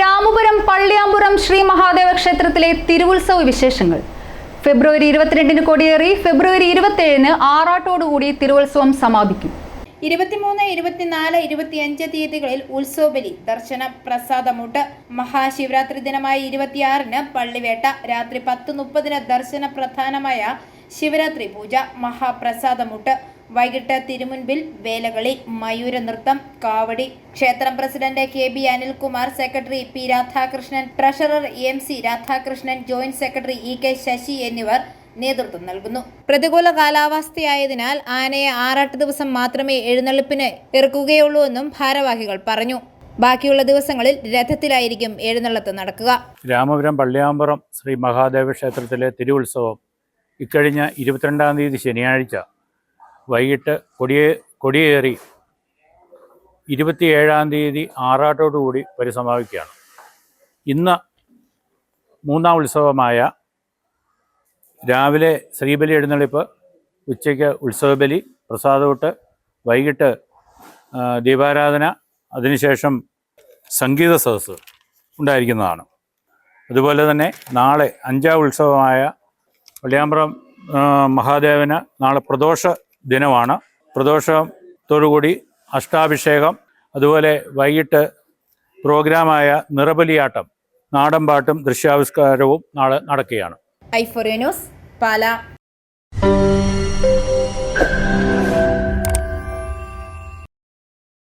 രാമപുരം പള്ളിയാമ്പുറം ശ്രീ മഹാദേവ ക്ഷേത്രത്തിലെ തിരുവുത്സവ വിശേഷങ്ങൾ. ഫെബ്രുവരി ഇരുപത്തിരണ്ടിന് കൊടിയേറി ഫെബ്രുവരി ഇരുപത്തിയേഴിന് ആറാട്ടോടുകൂടി തിരുവുത്സവം സമാപിക്കും. ഇരുപത്തിമൂന്ന് ഇരുപത്തിനാല് ഇരുപത്തിയഞ്ച് തീയതികളിൽ ഉത്സവബലി ദർശനം പ്രസാദമൂട്ട് മഹാശിവരാത്രി ദിനമായ ഇരുപത്തിയാറിന് പള്ളിവേട്ട രാത്രി പത്ത് മുപ്പതിന് ദർശന പ്രധാനമായ ശിവരാത്രി പൂജ മഹാപ്രസാദമൂട്ട് വൈകിട്ട് തിരുമുൻപിൽ വേലകളി മയൂര നൃത്തം കാവടി. ക്ഷേത്രം president K B Anilkumar secretary P Radhakrishnan treasurer M C Radhakrishnan joint secretary E K Sasi എന്നിവർ നേതൃത്വം നൽകുന്നു. പ്രതികൂല കാലാവസ്ഥയായതിനാൽ ആനയെ ആറാട്ട് ദിവസം മാത്രമേ എഴുന്നള്ളിപ്പിന് ഇറക്കുകയുള്ളൂ എന്നും ഭാരവാഹികൾ പറഞ്ഞു. ബാക്കിയുള്ള ദിവസങ്ങളിൽ രഥത്തിലായിരിക്കും എഴുന്നള്ളത്ത് നടക്കുക. രാമപുരം പള്ളിയാമ്പുറം ശ്രീ മഹാദേവ ക്ഷേത്രത്തിലെ തിരുവുത്സവം ഇക്കഴിഞ്ഞ ഇരുപത്തിരണ്ടാം തീയതി ശനിയാഴ്ച. വൈകിട്ട് കൊടിയേ കൊടിയേറി ഇരുപത്തിയേഴാം തീയതി ആറാട്ടോടുകൂടി പരിസമാപിക്കുകയാണ്. ഇന്ന് മൂന്നാം ഉത്സവമായ രാവിലെ ശ്രീബലി എഴുന്നള്ളിപ്പ് ഉച്ചയ്ക്ക് ഉത്സവബലി പ്രസാദോട്ട് വൈകിട്ട് ദീപാരാധന അതിനുശേഷം സംഗീത സദസ്സ് ഉണ്ടായിരിക്കുന്നതാണ്. അതുപോലെ തന്നെ നാളെ അഞ്ചാം ഉത്സവമായ പള്ളിയാമ്പ്രം മഹാദേവന് നാളെ പ്രദോഷ ദിനമാണ്. പ്രദോഷത്തോടുകൂടി അഷ്ടാഭിഷേകം അതുപോലെ വൈകിട്ട് പ്രോഗ്രാമായ നിറബലിയാട്ടം നാടൻപാട്ടും ദൃശ്യാവിഷ്കാരവും നാളെ നടക്കുകയാണ്. ഐ പാല.